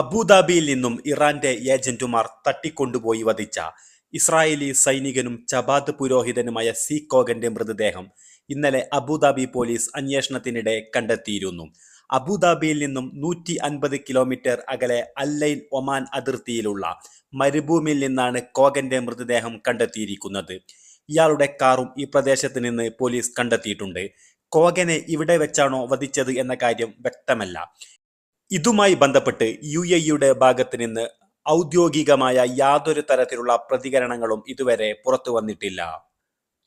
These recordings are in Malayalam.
അബുദാബിയിൽ നിന്നും ഇറാന്റെ ഏജന്റുമാർ തട്ടിക്കൊണ്ടുപോയി വധിച്ച ഇസ്രായേലി സൈനികനും ചബാദ് പുരോഹിതനുമായ സി കോഗന്റെ മൃതദേഹം ഇന്നലെ അബുദാബി പോലീസ് അന്വേഷണത്തിനിടെ കണ്ടെത്തിയിരുന്നു. അബുദാബിയിൽ നിന്നും നൂറ്റി അൻപത് കിലോമീറ്റർ അകലെ അല്ലൈൻ ഒമാൻ അതിർത്തിയിലുള്ള മരുഭൂമിയിൽ നിന്നാണ് കോഗന്റെ മൃതദേഹം കണ്ടെത്തിയിരിക്കുന്നത്. ഇയാളുടെ കാറും ഈ പ്രദേശത്ത് നിന്ന് പോലീസ് കണ്ടെത്തിയിട്ടുണ്ട്. കോഗനെ ഇവിടെ വെച്ചാണോ വധിച്ചത് എന്ന കാര്യം വ്യക്തമല്ല. ഇതുമായി ബന്ധപ്പെട്ട് യു എ യുടെ ഭാഗത്ത് നിന്ന് ഔദ്യോഗികമായ യാതൊരു തരത്തിലുള്ള പ്രതികരണങ്ങളും ഇതുവരെ പുറത്തു വന്നിട്ടില്ല.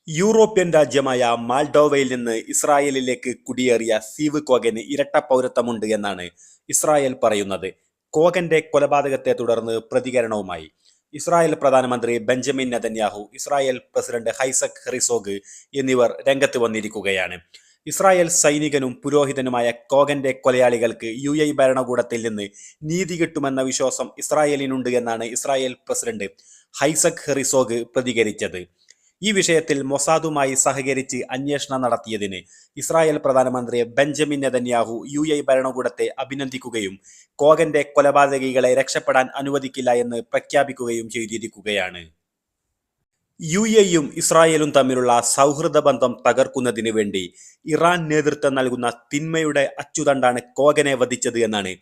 യൂറോപ്യൻ രാജ്യമായ മാൾഡോവയിൽ നിന്ന് ഇസ്രായേലിലേക്ക് കുടിയേറിയ സീവ് കോഗന് ഇരട്ട പൗരത്വമുണ്ട് എന്നാണ് ഇസ്രായേൽ പറയുന്നത്. കോഗന്റെ കൊലപാതകത്തെ തുടർന്ന് പ്രതികരണവുമായി. ഇസ്രായേൽ പ്രധാനമന്ത്രി Benjamin Netanyahu Israel president Isaac Herzog എന്നിവർ രംഗത്ത് വന്നിരിക്കുകയാണ്. ഇസ്രായേൽ സൈനികനും പുരോഹിതനുമായ കോഗന്റെ കൊലയാളികൾക്ക് യു എ ഭരണകൂടത്തിൽ നിന്ന് നീതി കിട്ടുമെന്ന വിശ്വാസം ഇസ്രായേലിനുണ്ട് എന്നാണ് ഇസ്രായേൽ പ്രസിഡന്റ് ഹൈസക് ഹെറിസോഗ് പ്രതികരിച്ചത്. ഈ വിഷയത്തിൽ മൊസാദുമായി സഹകരിച്ച് അന്വേഷണം നടത്തിയതിന് ഇസ്രായേൽ പ്രധാനമന്ത്രി ബെഞ്ചമിൻ നെതന്യാഹു യു എ ഭരണകൂടത്തെ അഭിനന്ദിക്കുകയും കോഗന്റെ കൊലപാതകികളെ രക്ഷപ്പെടാൻ അനുവദിക്കില്ല എന്ന് പ്രഖ്യാപിക്കുകയും ചെയ്തിരിക്കുകയാണ്. യു എയും ഇസ്രായേലും തമ്മിലുള്ള സൗഹൃദ ബന്ധം തകർക്കുന്നതിന് വേണ്ടി ഇറാൻ നേതൃത്വം നൽകുന്ന തിന്മയുടെ അച്ചുതണ്ടാണ് കോഗനെ വധിച്ചത് എന്നാണ്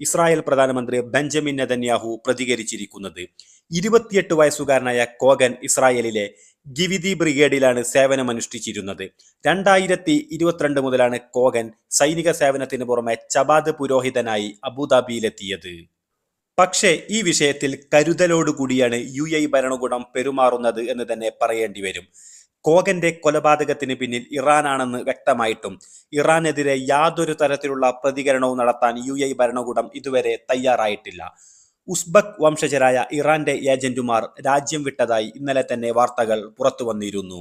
ഇസ്രായേൽ പ്രധാനമന്ത്രി ബെഞ്ചമിൻ നെതന്യാഹു പ്രതികരിച്ചിരിക്കുന്നത്. ഇരുപത്തിയെട്ട് വയസ്സുകാരനായ കോഗൻ ഇസ്രായേലിലെ ഗിവിദി ബ്രിഗേഡിലാണ് സേവനമനുഷ്ഠിച്ചിരുന്നത്. രണ്ടായിരത്തി ഇരുപത്തിരണ്ട് മുതലാണ് കോഗൻ സൈനിക സേവനത്തിന് പുറമെ ചബാദ് പുരോഹിതനായി അബുദാബിയിലെത്തിയത്. പക്ഷേ ഈ വിഷയത്തിൽ കരുതലോടുകൂടിയാണ് യു എ ഭരണകൂടം പെരുമാറുന്നത് എന്ന് തന്നെ പറയേണ്ടി വരും. കോകന്റെ കൊലപാതകത്തിന് പിന്നിൽ ഇറാനാണെന്ന് വ്യക്തമായിട്ടും. ഇറാനെതിരെ യാതൊരു തരത്തിലുള്ള പ്രതികരണവും നടത്താൻ യു എ ഭരണകൂടം ഇതുവരെ തയ്യാറായിട്ടില്ല. ഉസ്ബക് വംശജരായ ഇറാന്റെ ഏജന്റുമാർ രാജ്യം വിട്ടതായി ഇന്നലെ തന്നെ വാർത്തകൾ പുറത്തു വന്നിരുന്നു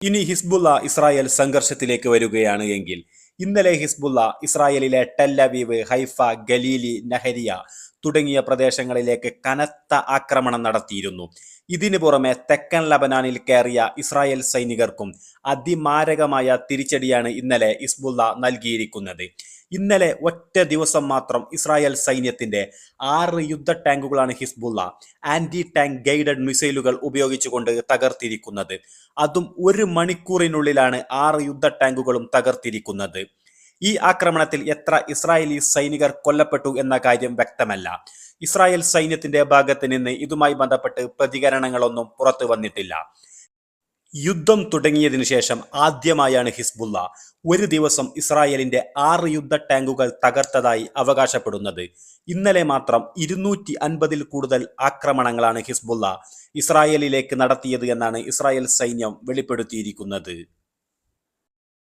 ഇനി ഹിസ്ബുള്ള ഇസ്രായേൽ സംഘർഷത്തിലേക്ക് വരികയാണ് എങ്കിൽ ഇന്നലെ ഹിസ്ബുള്ള ഇസ്രായേലിലെ ടെല്ലവീവ് ഹൈഫ ഗലീലി നഹരിയ തുടങ്ങിയ പ്രദേശങ്ങളിലേക്ക് കനത്ത ആക്രമണം നടത്തിയിരുന്നു. ഇതിനു പുറമെ തെക്കൻ ലബനാനിൽ കയറിയ ഇസ്രായേൽ സൈനികർക്കും അതിമാരകമായ തിരിച്ചടിയാണ് ഇന്നലെ ഇസ്ബുള്ള നൽകിയിരിക്കുന്നത്. ഇന്നലെ ഒറ്റ ദിവസം മാത്രം ഇസ്രായേൽ സൈന്യത്തിന്റെ ആറ് യുദ്ധ ടാങ്കുകളാണ് ഹിസ്ബുള്ള ആന്റി ടാങ്ക് ഗൈഡഡ് മിസൈലുകൾ ഉപയോഗിച്ചുകൊണ്ട് തകർത്തിരിക്കുന്നത്. അതും ഒരു മണിക്കൂറിനുള്ളിലാണ് ആറ് യുദ്ധ ടാങ്കുകളും തകർത്തിരിക്കുന്നത്. ഈ ആക്രമണത്തിൽ എത്ര ഇസ്രായേലി സൈനികർ കൊല്ലപ്പെട്ടു എന്ന കാര്യം വ്യക്തമല്ല. ഇസ്രായേൽ സൈന്യത്തിന്റെ ഭാഗത്ത് നിന്ന് ഇതുമായി ബന്ധപ്പെട്ട് പ്രതികരണങ്ങളൊന്നും പുറത്തു വന്നിട്ടില്ല. യുദ്ധം തുടങ്ങിയതിനു ശേഷം ആദ്യമായാണ് ഹിസ്ബുള്ള ഒരു ദിവസം ഇസ്രായേലിന്റെ ആറ് യുദ്ധ ടാങ്കുകൾ തകർത്തതായി അവകാശപ്പെടുന്നത്. ഇന്നലെ മാത്രം ഇരുന്നൂറ്റി അൻപതിൽ കൂടുതൽ ആക്രമണങ്ങളാണ് ഹിസ്ബുള്ള ഇസ്രായേലിലേക്ക് നടത്തിയത് എന്നാണ് ഇസ്രായേൽ സൈന്യം വെളിപ്പെടുത്തിയിരിക്കുന്നത്.